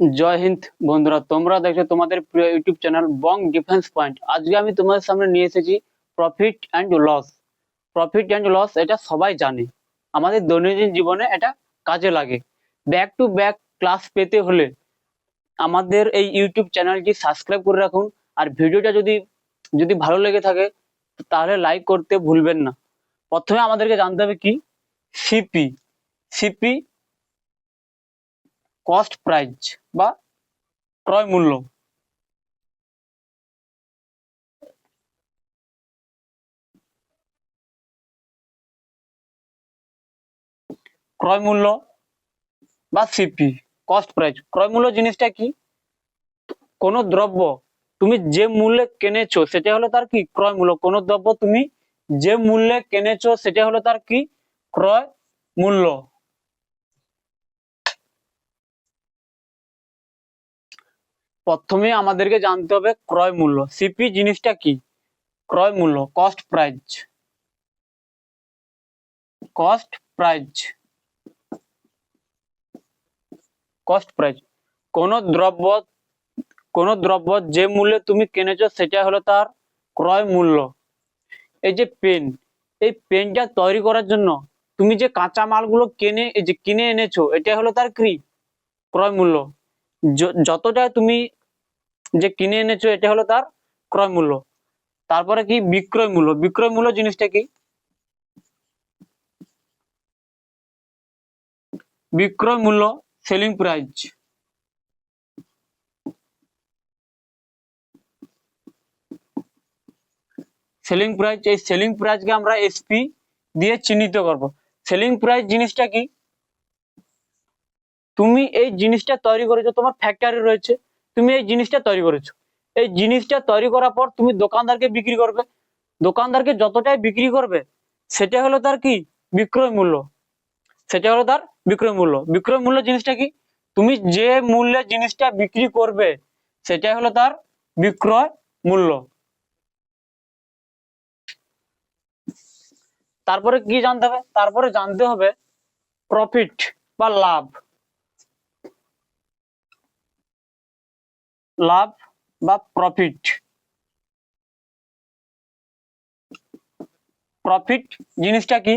জয় হিন্দ বন্ধুরা, তোমরা দেখছ তোমাদের প্রিয় YouTube channel Bong defence point. আজকে আমি তোমাদের সামনে নিয়ে এসেছি profit and loss profit and loss এটা সবাই জানে। আমাদের দৈনন্দিন জীবনে এটা কাজে লাগে। ব্যাক টু ব্যাক ক্লাস পেতে হলে আমাদের এই ইউটিউব চ্যানেলটি সাবস্ক্রাইব করে রাখুন। আর ভিডিওটা যদি যদি ভালো লেগে থাকে, তাহলে লাইক করতে ভুলবেন না। প্রথমে আমাদেরকে জানতে হবে কি? সিপি সিপি কস্ট প্রাইস বা ক্রয় মূল্য। ক্রয় মূল্য বা সিপি কস্ট প্রাইস ক্রয় মূল্য জিনিসটা কি? কোন দ্রব্য তুমি যে মূল্যে কিনেছো, সেটা হলো তার কি? ক্রয় মূল্য। কোন দ্রব্য তুমি যে মূল্যে কিনেছো, সেটা হলো তার কি? ক্রয় মূল্য। প্রথমে আমাদেরকে জানতে হবে ক্রয় মূল্য। সিপি জিনিসটা কি? ক্রয় মূল্য cost price cost price cost price কোন দ্রব্য কোন দ্রব্য যে মূল্যে তুমি কিনেছো সেটা হলো তার ক্রয় মূল্য। এই যে পেন এই পেনটা তৈরি করার জন্য তুমি যে কাঁচা মালগুলো কিনে, এই যে কিনে এনেছো, এটা হলো তার কি? ক্রয় মূল্য। যতটা তুমি যে কিনে এনেছো, এটা হলো তার ক্রয় মূল্য। তারপরে কি? বিক্রয় মূল্য। বিক্রয় মূল্য জিনিসটা কি? বিক্রয় মূল্য সেলিং প্রাইস সেলিং প্রাইস এই সেলিং প্রাইসকে আমরা এসপি দিয়ে চিহ্নিত করব। সেলিং প্রাইস জিনিসটা কি? তুমি এই জিনিসটা তৈরি করেছ, তোমার ফ্যাক্টরি রয়েছে, তুমি এই জিনিসটা তৈরি করেছ। এই জিনিসটা তৈরি করার পর তুমি দোকানদারকে বিক্রি করবে। দোকানদারকে যতটাই বিক্রি করবে, সেটা হলো তার কি? বিক্রয় মূল্য। সেটা হলো তার বিক্রয় মূল্য। বিক্রয় মূল্য জিনিসটা কি? তুমি যে মূল্যে জিনিসটা বিক্রি করবে সেটা হলো তার বিক্রয় মূল্য। তারপরে কি জানতে হবে? তারপরে জানতে হবে প্রফিট বা লাভ। লাভ বা প্রফিট? প্রফিট জিনিসটা কি?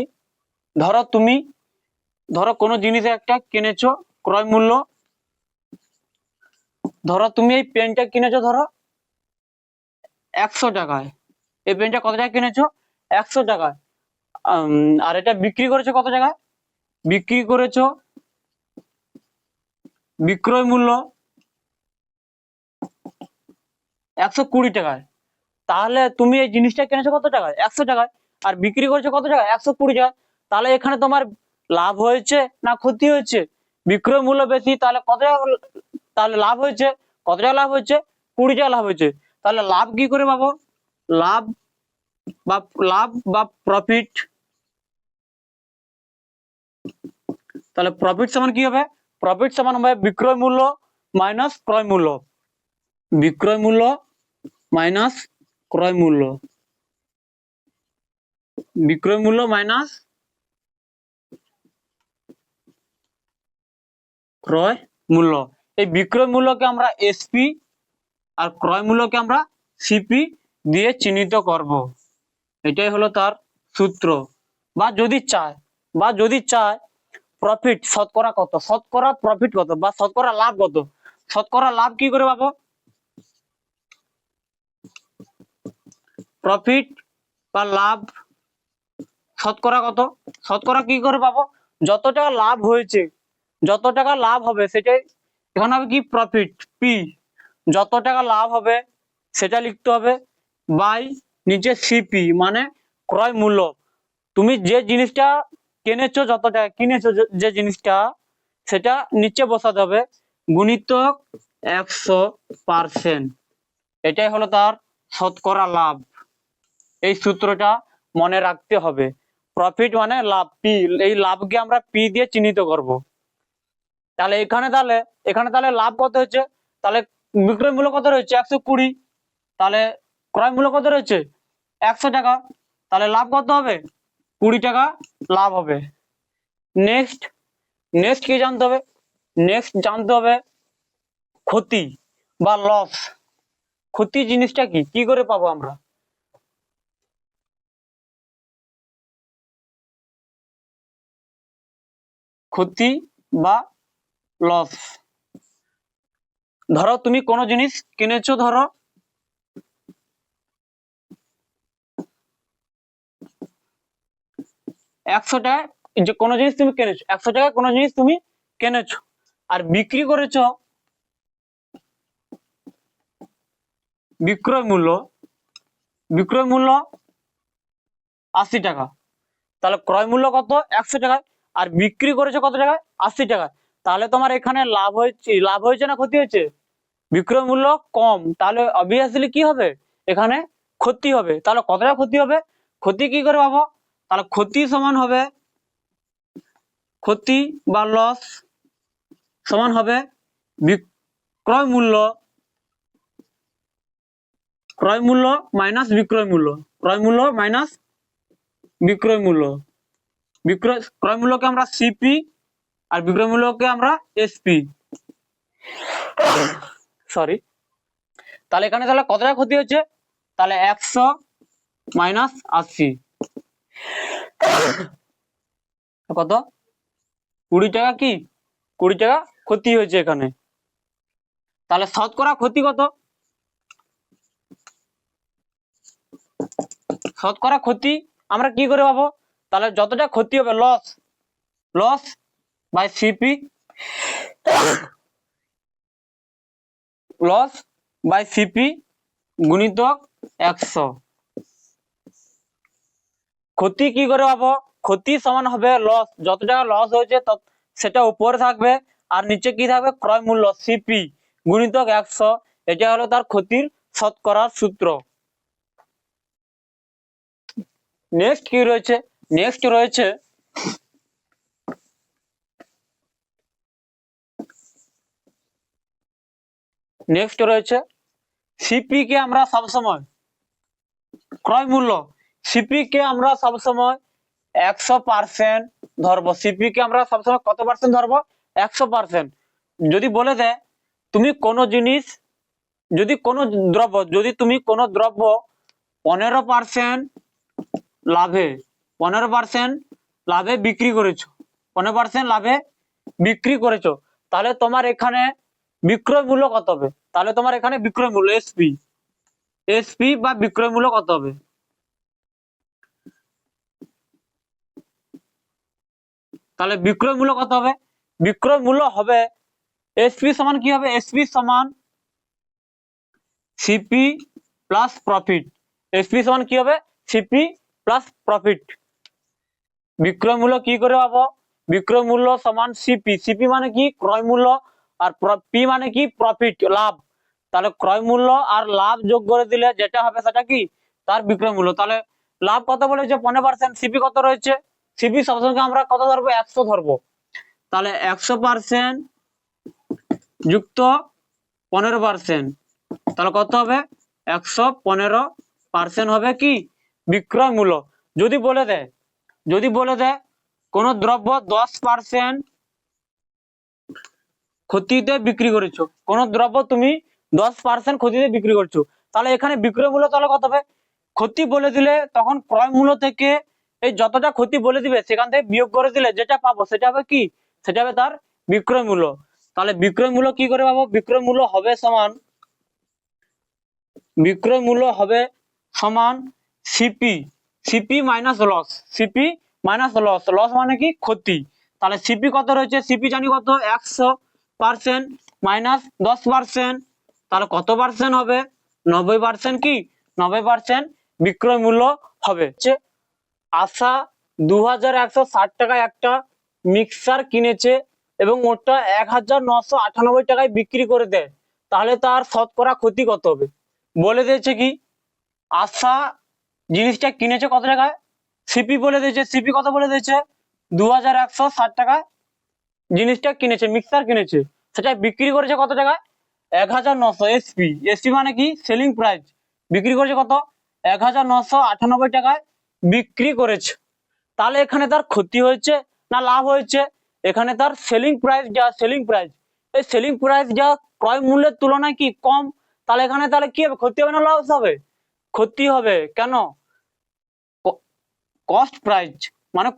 ধরো তুমি, ধরো কোনো জিনিস একটা কিনেছো, ক্রয় মূল্য। ধরো তুমি এই পেনটা কিনেছো, ধরো একশো টাকায়। এই পেনটা কত টাকা কিনেছো? একশো টাকায়। আর এটা বিক্রি করেছ কত টাকায়? বিক্রি করেছ বিক্রয় মূল্য। একশো কুড়ি টাকায়। তাহলে তুমি এই জিনিসটা কিনেছো কত টাকায়? একশো টাকায়। আর বিক্রি করেছ কত টাকা একশো কুড়ি টাকা তাহলে এখানে তোমার লাভ হয়েছে না ক্ষতি হয়েছে? বিক্রয় মূল্য বেশি, তাহলে কত তাহলে লাভ হয়েছে? কত টাকা লাভ হয়েছে? কুড়ি টাকা লাভ হয়েছে। তাহলে লাভ কি করে পাবো? লাভ বা লাভ বা প্রফিট তাহলে প্রফিট সমান কি হবে? প্রফিট সমান হবে বিক্রয় মূল্য মাইনাস ক্রয় মূল্য। বিক্রয় মূল্য মাইনাস ক্রয় মূল্য। বিক্রয় মূল্য মাইনাস ক্রয় মূল্য। এই বিক্রয় মূল্যকে আমরা এসপি আর ক্রয় মূল্যকে আমরা সিপি দিয়ে চিহ্নিত করব। এটাই হলো তার সূত্র। বা যদি চায়, বা যদি চায় প্রফিট শতকরা কত? শতকরা প্রফিট কত? বা শতকরা লাভ কত? শতকরা লাভ কি করে পাবো? প্রফিট বা লাভ, শতকরা কত? শতকরা কি করে পাবো? যত টাকা লাভ হয়েছে, যত টাকা লাভ হবে সেটাই, এখানে হবে কি? প্রফিট পি যত টাকা লাভ হবে, সেটা লিখতে হবে বাই নিচে সিপি মানে ক্রয় মূল্য। তুমি যে জিনিসটা কিনেছো, যত টাকা কিনেছো, যে- জিনিসটা, সেটা নিচে বসাতে হবে গুণিতক একশো পার্সেন্ট এটাই হলো তার শতকরা লাভ। এই সূত্রটা মনে রাখতে হবে। প্রফিট মানে লাভ পি এই লাভকে আমরা পি দিয়ে চিহ্নিত করব। তাহলে এখানে তাহলে এখানে তাহলে লাভ কত হচ্ছে? তাহলে বিক্রয় মূল্য কত রয়েছে? একশো কুড়ি। তাহলে ক্রয় মূল্য কত রয়েছে? একশো টাকা। তাহলে লাভ কত হবে? কুড়ি টাকা লাভ হবে। নেক্সট নেক্সট কি জানতে হবে? নেক্সট জানতে হবে ক্ষতি বা লস ক্ষতি জিনিসটা কি? কি করে পাবো আমরা? ক্ষতি বা লস ধরো, তুমি কোনো জিনিস কিনেছো, ধরো। একশো টাকা, যে কোনো জিনিস তুমি কিনেছো, একশো টাকায় কোনো জিনিস তুমি কিনেছো আর বিক্রি করেছ বিক্রয় মূল্য বিক্রয় মূল্য আশি টাকা। তাহলে ক্রয় মূল্য কত? একশো টাকা। আর বিক্রি করেছ কত টাকা আশি টাকা তাহলে তোমার এখানে লাভ হয়েছে লাভ হয়েছে না ক্ষতি হয়েছে? বিক্রয় মূল্য কম। তাহলে অবভিয়াসলি কি হবে? এখানে ক্ষতি হবে। তাহলে কতটা ক্ষতি হবে? ক্ষতি কি করে পাবো? তাহলে ক্ষতি সমান হবে, ক্ষতি বা লস সমান হবে বিক্রয় মূল্য, ক্রয় মূল্য মাইনাস বিক্রয় মূল্য। ক্রয় মূল্য মাইনাস বিক্রয় মূল্য। বিক্রয় ক্রয় মূল্যকে আমরা সিপি আর বিক্রয় মূল্যকে আমরা এসপি সরি তাহলে এখানে তাহলে কত ক্ষতি হচ্ছে? তাহলে একশো মাইনাস আশি। কত? কুড়ি টাকা কি? কুড়ি টাকা ক্ষতি হয়েছে এখানে। তাহলে শতকরা ক্ষতি কত? শতকরা ক্ষতি আমরা কি করে পাবো? তাহলে যতটা ক্ষতি হবে loss loss by CP loss by CP গুণিতক একশো। ক্ষতি কি করে পাবো? ক্ষতি সমান হবে লস যত টাকা লস হয়েছে সেটা উপরে থাকবে আর নিচে কি থাকবে? ক্রয় মূল্য সিপি গুণিতক একশো, এটা হলো তার ক্ষতির শতকরার সূত্র। নেক্সট কি রয়েছে? নেক্সট রয়েছে নেক্সট রয়েছে সিপি কে আমরা সবসময় ক্রয় মূল্য সিপি কে আমরা সবসময় একশো পার্সেন্ট ধরবো সিপি কে আমরা সবসময় কত পার্সেন্ট ধরবো? একশো পার্সেন্ট যদি বলে দেয়, তুমি কোনো জিনিস, যদি কোনো দ্রব্য, যদি তুমি কোনো দ্রব্য পনেরো পার্সেন্ট লাভে পনেরো পার্সেন্ট লাভে বিক্রি করেছ। পনেরো পার্সেন্ট লাভে বিক্রি করেছ। তাহলে তোমার এখানে বিক্রয় মূল্য কত হবে? তাহলে তোমার এখানে বিক্রয় মূল্য এসপি এসপি বা বিক্রয় মূল্য কত হবে? তাহলে বিক্রয় মূল্য কত হবে? বিক্রয় মূল্য হবে এসপি সমান কি হবে? এসপি সমান সিপি প্লাস প্রফিট এসপি সমান কি হবে? সিপি প্লাস প্রফিট বিক্রয় মূল্য কি করে পাবো? বিক্রয় মূল্য সমান সিপি সিপি মানে কি? ক্রয় মূল্য আর পি মানে কি? প্রফিট লাভ। তাহলে ক্রয় মূল্য আর লাভ যোগ করে দিলে যেটা হবে সেটা কি? তার বিক্রয় মূল্য তাহলে লাভ কত বলেছে? পনেরো পার্সেন্ট সিপি কত রয়েছে? সিপি সবসময় আমরা কত ধরবো? একশো ধরবো। তাহলে একশো পার্সেন্ট যুক্ত পনেরো পার্সেন্ট তাহলে কত হবে? একশো পনেরো পার্সেন্ট হবে কি? বিক্রয় মূল্য যদি বলে দেয় যদি বলে দেয় কোন দ্রব্য দশ পার্সেন্ট ক্ষতিতে বিক্রি করেছ, কোন দ্রব্য তুমি দশ পার্সেন্ট ক্ষতিতে বিক্রি করছ, তাহলে এখানে বিক্রয় মূল্য তাহলে কত হবে? ক্ষতি বলে দিলে তখন ক্রয় মূল্য থেকে এই যতটা ক্ষতি বলে দিবে, সেখান থেকে বিয়োগ করে দিলে যেটা পাবো সেটা হবে কি? সেটা হবে তার বিক্রয় মূল্য। তাহলে বিক্রয় মূল্য কি করে পাবো? বিক্রয় মূল্য হবে সমান, বিক্রয় মূল্য হবে সমান CP CP minus loss CP minus loss loss মানে কি? ক্ষতি। তাহলে সিপি কত রয়েছে? সিপি জানি কত? একশো পার্সেন্ট মাইনাস দশ পার্সেন্ট তাহলে কত পার্সেন্ট হবে? নব্বই পার্সেন্ট কি? নব্বই পার্সেন্ট বিক্রয় মূল্য হবে। আশা দু হাজার টাকায় একটা মিক্সার কিনেছে এবং ওটা এক হাজার টাকায় বিক্রি করে দেয়। তাহলে তার শতকরা ক্ষতি কত হবে? বলে দিয়েছে কি? আশা জিনিসটা কিনেছে কত টাকায় সিপি বলে দিয়েছে সিপি কত বলে দিয়েছে? দু হাজার একশো ষাট টাকায় জিনিসটা কিনেছে, মিক্সার কিনেছে। সেটা বিক্রি করেছে কত টাকায় এক হাজার নশো এসপি এসপি মানে কি? সেলিং প্রাইস বিক্রি করেছে কত? এক হাজার নশো আটানব্বই টাকায় বিক্রি করেছে। তাহলে এখানে তার ক্ষতি হয়েছে না লাভ হয়েছে? এখানে তার সেলিং প্রাইস যা সেলিং প্রাইস এই সেলিং প্রাইস যা ক্রয় মূল্যের তুলনায় কি কম? তাহলে এখানে তাহলে কি হবে? ক্ষতি হবে না লস হবে? ক্ষতি হবে, কেন? কস্ট প্রাইস মানে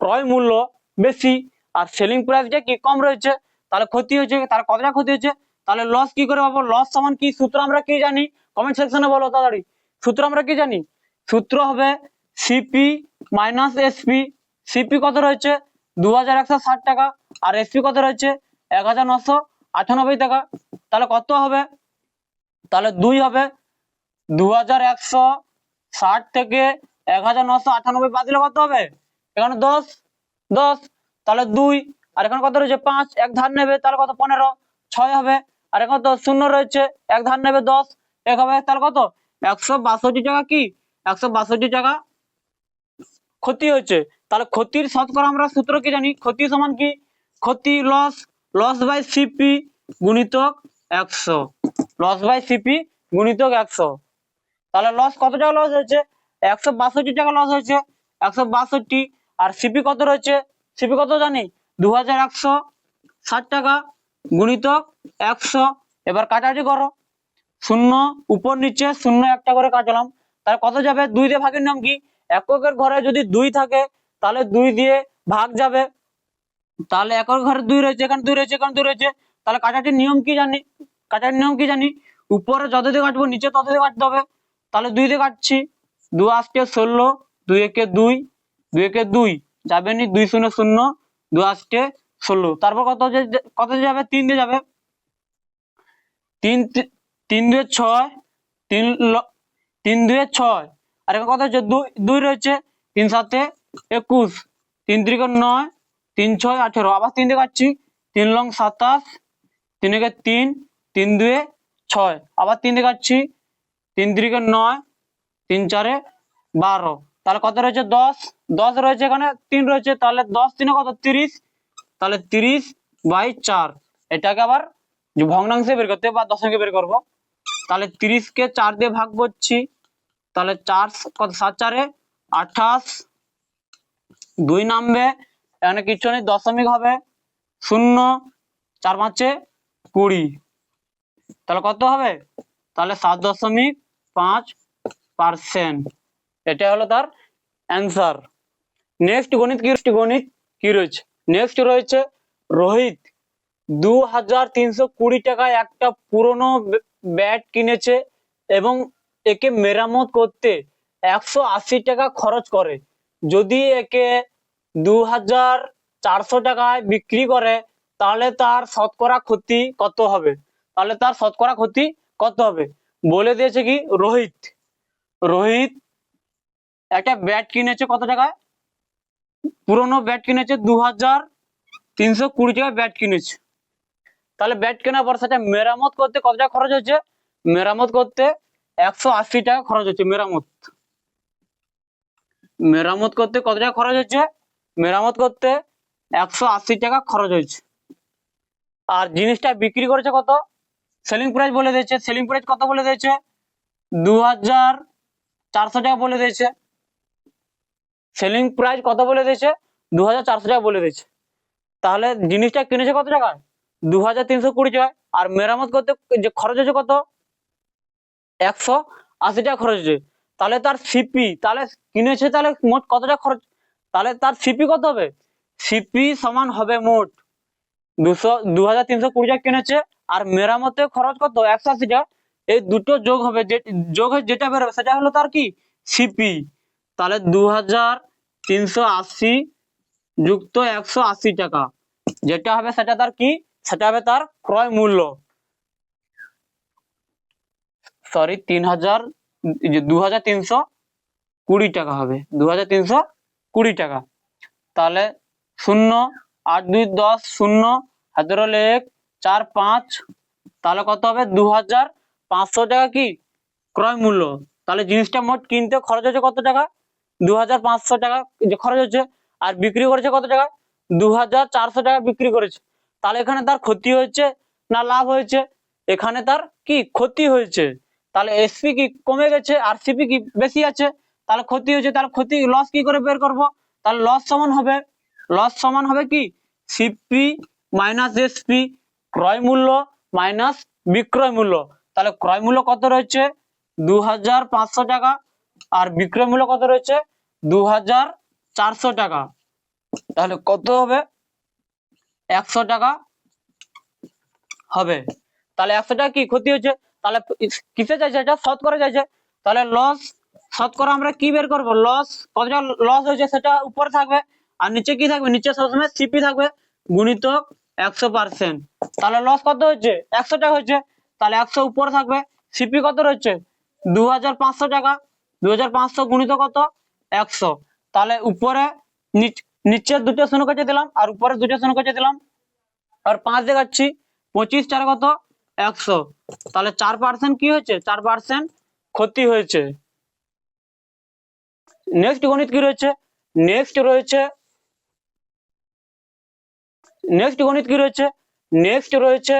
ক্রয় মূল্য বেশি আর সেলিং প্রাইসটা কি কম রয়েছে, তাহলে ক্ষতি হয়েছে, তাহলে কতটা ক্ষতি হচ্ছে তাহলে লস কি করে পাবো? লস সমান কি? সূত্র আমরা কি জানি? কমেন্ট সেকশনে বলো তাড়াতাড়ি। সূত্র আমরা কি জানি? সূত্র হবে সিপি মাইনাস এসপি সিপি কত রয়েছে? দু হাজার একশো ষাট টাকা। আর এসপি কত রয়েছে? এক টাকা। তাহলে কত হবে? তাহলে দুই হবে দু হাজার একশো ষাট থেকে এক হাজার নশো আটানব্বই বাদ কত হবে? এখানে দশ দশ, তাহলে দুই, আর এখানে কত রয়েছে? পাঁচ, এক ধার নেবে, তাহলে কত? পনেরো, ছয় হবে, আর এখানে তো শূন্য রয়েছে, এক ধার নেবে দশ, এক হবে তাহলে কত? একশো বাষট্টি টাকা কি? একশো বাষট্টি টাকা ক্ষতি হয়েছে। তাহলে ক্ষতির শতকরা আমরা সূত্র কি জানি? ক্ষতি সমান কি? ক্ষতি লস লস বাই সিপি গুণিতক একশো। লস বাই সিপি গুণিতক একশো। তাহলে লস কত টাকা লস হয়েছে? একশো বাষট্টি টাকা লস হয়েছে। একশো বাষট্টি। আর সিপি কত রয়েছে? সিপি কত জানি? দু হাজার একশো ষাট টাকা গুণিতক একশো। এবার কাটাকাটি করো। শূন্য, উপর নিচে শূন্য একটা করে কাটলাম। তাহলে কত যাবে? দুই দিয়ে ভাগের নিয়ম কি? এককের ঘরে যদি দুই থাকে, তাহলে দুই দিয়ে ভাগ যাবে। তাহলে একক ঘরে দুই রয়েছে, এখানে দুই রয়েছে, এখানে দুই রয়েছে। তাহলে কাটাটির নিয়ম কি জানি? কাটাটির নিয়ম কি জানি? উপরে যত দিয়ে কাটবো, নিচে তত দিয়ে কাটতে হবে। তাহলে দুই দিয়ে কাটছি। দু আষ্টে ষোলো, দুই একে দুই দুই একে দুই। যাবে নি দুই শূন্য শূন্য, দু আষ্টে ষোলো। তারপর কত কত যাবে? তিন দিয়ে যাবে। তিন তিন দুয়ে ছয়, তিন তিন দুয়ে ছয়। আর এখানে কত হচ্ছে? দুই দুই রয়েছে। তিন সাতে একুশ। তিন তিরিকে নয়, তিন ছয়, আঠেরো। আবার তিন দিয়ে কাটছি। তিন লং সাতাশ, তিন একে তিন তিন দুয়ে ছয়। আবার তিন দিয়ে কাটছি। তিন তিরিকে নয়, তিন চারে বারো। তাহলে কত রয়েছে? দশ। দশ রয়েছে এখানে, তিন রয়েছে, তাহলে দশ তিনে কত? তিরিশ। তাহলে তিরিশ বাই চার। এটাকে আবার ভগ্নাংশে বের করতে বা দশমিকে বের করব। তাহলে তিরিশ কে চার দিয়ে ভাগ করছি। তাহলে চার কত? সাত চারে আঠাশ। দুই নামবে। এখানে কিছু নেই, দশমিক হবে শূন্য। চার পাঁচে কুড়ি। তাহলে কত হবে? তাহলে সাত দশমিক পাঁচ পার্সেন্ট। এটা হলো তার অ্যান্সার। নেক্সট গণিত কি গণিত কি রয়েছে? নেক্সট রয়েছে রোহিত। দু হাজার তিনশো কুড়ি টাকায় একটা পুরনো ব্যাট কিনেছে এবং একে মেরামত করতে একশো আশি টাকা খরচ করে। যদি একে দু হাজার চারশো টাকায় বিক্রি করে, তাহলে তার শতকরা ক্ষতি কত হবে? তাহলে তার শতকরা ক্ষতি কত হবে? বলে দিয়েছে কি? রোহিত। রোহিত একটা ব্যাট কিনেছে কত টাকায়? পুরনো ব্যাট কিনেছে দু হাজার তিনশো কুড়ি টাকায় ব্যাট কিনেছে। তাহলে ব্যাট কেনার পর সেটা মেরামত করতে কত টাকা খরচ হচ্ছে মেরামত করতে একশো আশি টাকা খরচ হচ্ছে মেরামত। মেরামত করতে কত টাকা খরচ হচ্ছে মেরামত করতে একশো আশি টাকা খরচ হয়েছে। আর জিনিসটা বিক্রি করেছে কত? সেলিং প্রাইস বলে দিয়েছে। সেলিং প্রাইস কত বলে দিয়েছে? দু হাজার চারশো টাকা বলে দিয়েছে। সেলিং প্রাইস কত বলে দিয়েছে? দু হাজার চারশো টাকা বলে দিয়েছে। তাহলে জিনিসটা কিনেছে কত টাকা? দু হাজার তিনশো কুড়ি টাকায় আর মেরামত করতে যে খরচ হয়েছে কত? একশো আশি টাকা খরচ হচ্ছে তাহলে তার সিপি তাহলে কিনেছে তাহলে মোট কত টাকা খরচ? তাহলে তার সিপি কত হবে? সিপি সমান হবে মোট দুশো দু হাজার তিনশো কুড়ি টাকা কিনেছে, আর মেরামতে খরচ কত? একশো আশি টাকা। এই দুটো যোগ হবে যে, যোগ হয়ে যেটা বেরোবে, সেটা হলো তার কি? সিপি। তাহলে দু হাজার তিনশো আশি যুক্ত একশো আশি টাকা। যেটা হবে, সেটা তার কি? সেটা হবে তার ক্রয় মূল্য। সরি তিন হাজার দু হাজার তিনশো কুড়ি টাকা হবে। দু হাজার তিনশো কুড়ি টাকা। তাহলে শূন্য আট দুই দশ শূন্য, হাতের হলে এক, চার পাঁচ, তাহলে কত হবে? দু হাজার পাঁচশো টাকা কি? ক্রয় মূল্য। তাহলে জিনিসটা মোট কিনতে খরচ হচ্ছে কত টাকা? দু হাজার পাঁচশো টাকা যে খরচ হচ্ছে। আর বিক্রি করেছে কত টাকা? দু হাজার চারশো টাকা বিক্রি করেছে। তাহলে এখানে তার ক্ষতি হয়েছে না লাভ হয়েছে? এখানে তার কি? ক্ষতি হয়েছে। তাহলে এসপি কি কমে গেছে? আর সিপি কি বেশি আছে? তাহলে ক্ষতি হয়েছে। তাহলে ক্ষতি লস কি করে বের করব? তাহলে লস সমান হবে। লস সমান হবে কি? সিপি মাইনাস এসপি ক্রয় মূল্য মাইনাস বিক্রয় মূল্য। তাহলে ক্রয় মূল্য কত রয়েছে? দু হাজার পাঁচশো টাকা। আর বিক্রয় মূল্য কত রয়েছে? দু হাজার চারশো টাকা। তাহলে কত হবে? একশো টাকা হবে। তাহলে একশো টাকা কি? ক্ষতি হচ্ছে তাহলে কিসে চাইছে এটা? শতকরা চাইছে। তাহলে লস শতকরা আমরা কি বের করব? লস কতটা লস হয়েছে সেটা উপরে থাকবে। আর নিচে কি থাকবে? নিচে সবসময় সিপি থাকবে, গুণিতক একশো পার্সেন্ট তাহলে লস কত হচ্ছে? একশো টাকা হচ্ছে। তাহলে একশো উপরে থাকবে। সিপি কত রয়েছে? দু হাজার পাঁচশো টাকা। দু হাজার পাঁচশো গুণিত কত? একশো। তাহলে উপরে নিচ- দুটো শূন্য কেটে দিলাম, আর উপরে দুটো শূন্য কেটে দিলাম। আর পাঁচ দেখাচ্ছি। পঁচিশ চার কত? একশো। তাহলে চার পার্সেন্ট কি হয়েছে? চার পার্সেন্ট ক্ষতি হয়েছে। নেক্সট গণিত কি রয়েছে? নেক্সট রয়েছে নেক্সট গণিত কি রয়েছে? নেক্সট রয়েছে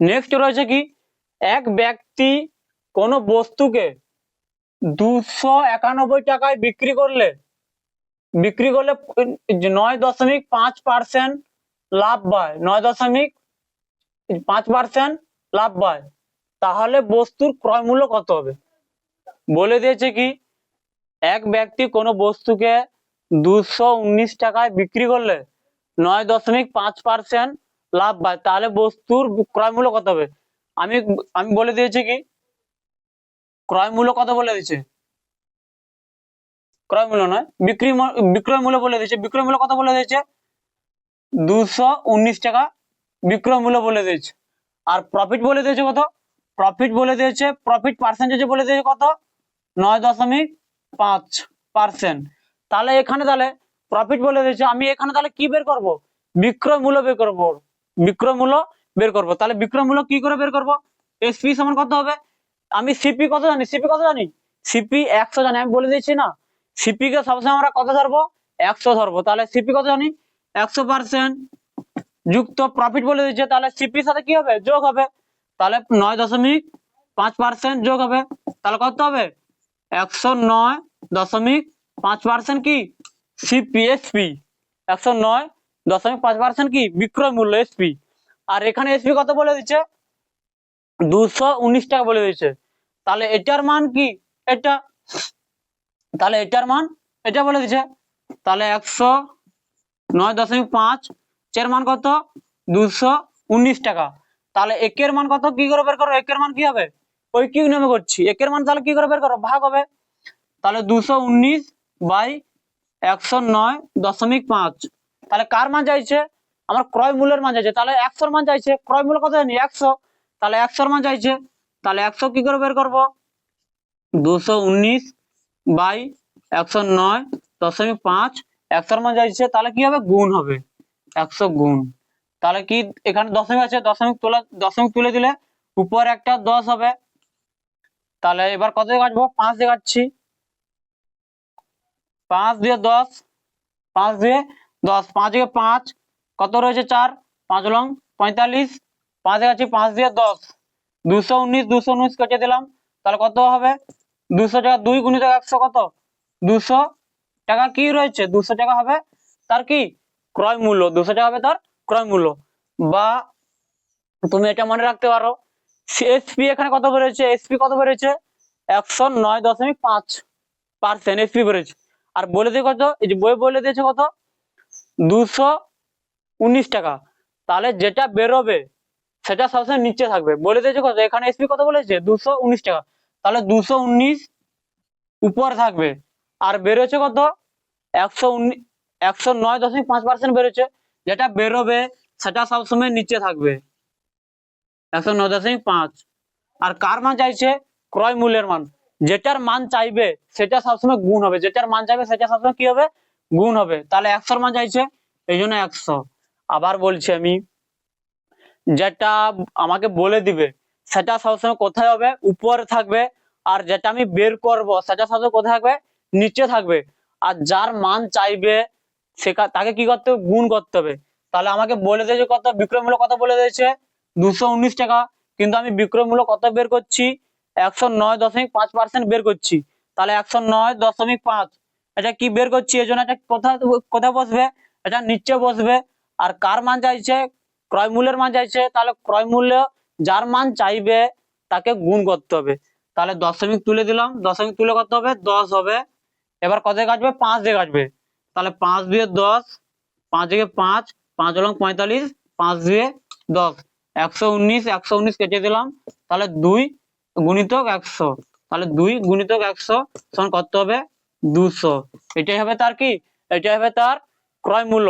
নেক্সট রয়েছে কি? এক ব্যক্তি কোনো বস্তুকে দুশো একানব্বই টাকায় বিক্রি করলে বিক্রি করলে নয় দশমিক পাঁচ পার্সেন্ট লাভ পায়। নয় দশমিক পাঁচ পার্সেন্ট লাভ পায়। তাহলে বস্তুর ক্রয় মূল্য কত হবে? বলে দিয়েছে কি? এক ব্যক্তি কোনো বস্তুকে দুশো উনিশ টাকায় বিক্রি করলে নয় দশমিক পাঁচ পার্সেন্ট লাভ পায়। তাহলে বস্তুর ক্রয় মূল্য কত হবে? আমি আমি বলে দিয়েছি কি? ক্রয় মূল্য কত বলে দিয়েছে? ক্রয় মূল্য নয়, বিক্রি বিক্রয় মূল্য বলে দিয়েছে। বিক্রয় মূল্য কত বলে দিয়েছে? দুশো উনিশ টাকা বিক্রয় মূল্য বলে দিয়েছে। আর প্রফিট বলে দিয়েছে কত? প্রফিট বলে দিয়েছে প্রফিট পার্সেন্টেজ বলে দিয়েছে কত? নয় দশমিক পাঁচ পার্সেন্ট তাহলে এখানে তাহলে প্রফিট বলে দিয়েছে, আমি এখানে তাহলে কি বের করব? বিক্রয় মূল্য বের করব বিক্রয় মূল্য বের করব। তাহলে বিক্রয় মূল্য কি করে বের করব? এসপি সমান কত হবে? আমি সিপি কত জানি? সিপি কত জানি? সিপি একশো জানি, আমি বলে দিয়েছি না। সিপি কে সবসময় আমরা কত ধরবো? একশো ধরবো। তাহলে সিপি কত জানি? একশো পার্সেন্ট যুক্ত প্রফিট বলে দিচ্ছে তাহলে সিপির সাথে কি হবে? যোগ হবে। তাহলে নয় দশমিক পাঁচ পার্সেন্ট যোগ হবে। তাহলে কত হবে? একশো নয় দশমিক পাঁচ পার্সেন্ট কি? সিপিএসপি একশো নয় দশমিক পাঁচ পার্সেন্ট কি? বিক্রয় মূল্য এসপি আর এখানে এসপি কত বলে দিচ্ছে? দুশো উনিশ টাকা বলে দিচ্ছে। তাহলে এটার মান কি? এটা। তাহলে এটার মান এটা বলে দিচ্ছে। তাহলে একশো নয় দশমিক পাঁচ, এর মান কত? দুশো উনিশ টাকা। তাহলে একের মান কত? কি করে বের করো? একের মান কি হবে? ওই কি নিয়মে করছি? একের মান তাহলে কি করে বের করো? ভাগ হবে। তাহলে দুশো উনিশ বাই একশো নয় দশমিক পাঁচ। তাহলে কার মান চাইছে? আমার ক্রয় মূল্যের মান চাইছে। তাহলে একশোর মান চাইছে। ক্রয় মূল্য কত জানি? একশো। তাহলে একশোর মান চাইছে। তাহলে একশো কি করে বের করব? দুশো উনিশ বাই একশো নয় দশমিক পাঁচ। একশোর মান চাইছে। তাহলে কি হবে? গুণ হবে। একশো গুণ। তাহলে কি এখানে দশমিক আছে? দশমিক তোলা দশমিক তুলে দিলে উপর একটা দশ হবে। তাহলে এবার কত কাটবো পাঁচ দিয়ে কাটছি পাঁচ দিয়ে দশ, পাঁচ দিয়ে দশ, পাঁচ দিয়ে পাঁচ, কত রয়েছে চার? পাঁচ লং পঁয়তাল্লিশ, পাঁচ দিয়ে কাটছি পাঁচ দিয়ে দশ। দুশো উনিশ দুশো উনিশ কেটে দিলাম, তাহলে কত হবে? দুশো টাকা দুই গুণিত একশো কত? দুশো টাকা কি রয়েছে? দুশো টাকা হবে তার কি? ক্রয় মূল্য। দুশো টাকা হবে তার ক্রয় মূল্য। বা তুমি এটা মনে রাখতে পারো। এসপি এখানে কত বেড়েছে এসপি কত বেড়েছে একশো নয় দশমিক পাঁচ পার্সেন্ট এসপি বেড়েছে আর বলে দিয়ে কত? এই যে বই বলে দিয়েছে কত? দুশো উনিশ টাকা। তাহলে যেটা বেরোবে, সেটা সবসময় নিচে থাকবে। বলে দিয়েছে কত? এখানে এসপি কত বলেছে? দুশো উনিশ টাকা। তাহলে দুশো উনিশ উপর থাকবে। আর বেরোচ্ছে কত? একশো উনিশ একশো নয় দশমিক পাঁচ পার্সেন্ট বেরোচ্ছে। যেটা বেরোবে, সেটা সবসময় নিচে থাকবে। একশো নয় দশমিক পাঁচ। আর কার মান চাইছে? ক্রয় মূল্যের মান। যেটার মান চাইবে, সেটা সবসময় গুণ হবে। যেটার মান চাইবে, সেটা সবসময় কি হবে? গুণ হবে। তাহলে একশোর মান চাইছে এই জন্য একশো। আবার বলছি আমি, যেটা আমাকে বলে দিবে, সেটা সবসময় কোথায় হবে? উপরে থাকবে। আর যেটা আমি বের করব, সেটা সবসময় কোথায় থাকবে? নিচে থাকবে। আর যার মান চাইবে সেটা তাকে কি করতে হবে? গুণ করতে হবে। তাহলে আমাকে বলে দিয়েছে কত? বিক্রয় মূল্য কত বলে দিয়েছে। দুশো উনিশ টাকা, কিন্তু আমি বিক্রয় মূল্য কত বের করছি? একশো নয় দশমিক পাঁচ পার্সেন্ট বের করছি। তাহলে একশো নয় দশমিক পাঁচ। এটা কি বের করছি? এই জন্য এটা কোথায় কোথায় বসবে? এটা নিচে বসবে। আর কার মান চাইছে? ক্রয় মূল্যের মান চাইছে। তাহলে ক্রয় মূল্য যার মান চাইবে, তাকে গুণ করতে হবে। তাহলে দশমিক তুলে দিলাম। দশমিক তুলে কত হবে? দশ হবে। এবার কত কাটবে? পাঁচ দিয়ে কাটবে। তাহলে পাঁচ দিয়ে দশ, পাঁচ দিয়ে পাঁচ পাঁচ হলাম পঁয়তাল্লিশ, পাঁচ দিয়ে দশ। একশো উনিশ একশো উনিশ কেটে দিলাম, তাহলে দুই গুণিতক একশো। তাহলে দুই গুণিতক একশো সমান কত হবে? দুশো। এটাই হবে তার কি? এটাই হবে তার ক্রয় মূল্য।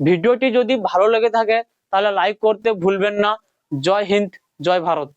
ভিডিওটি যদি ভালো লেগে থাকে, তাহলে লাইক করতে ভুলবেন না। জয় হিন্দ, জয় ভারত।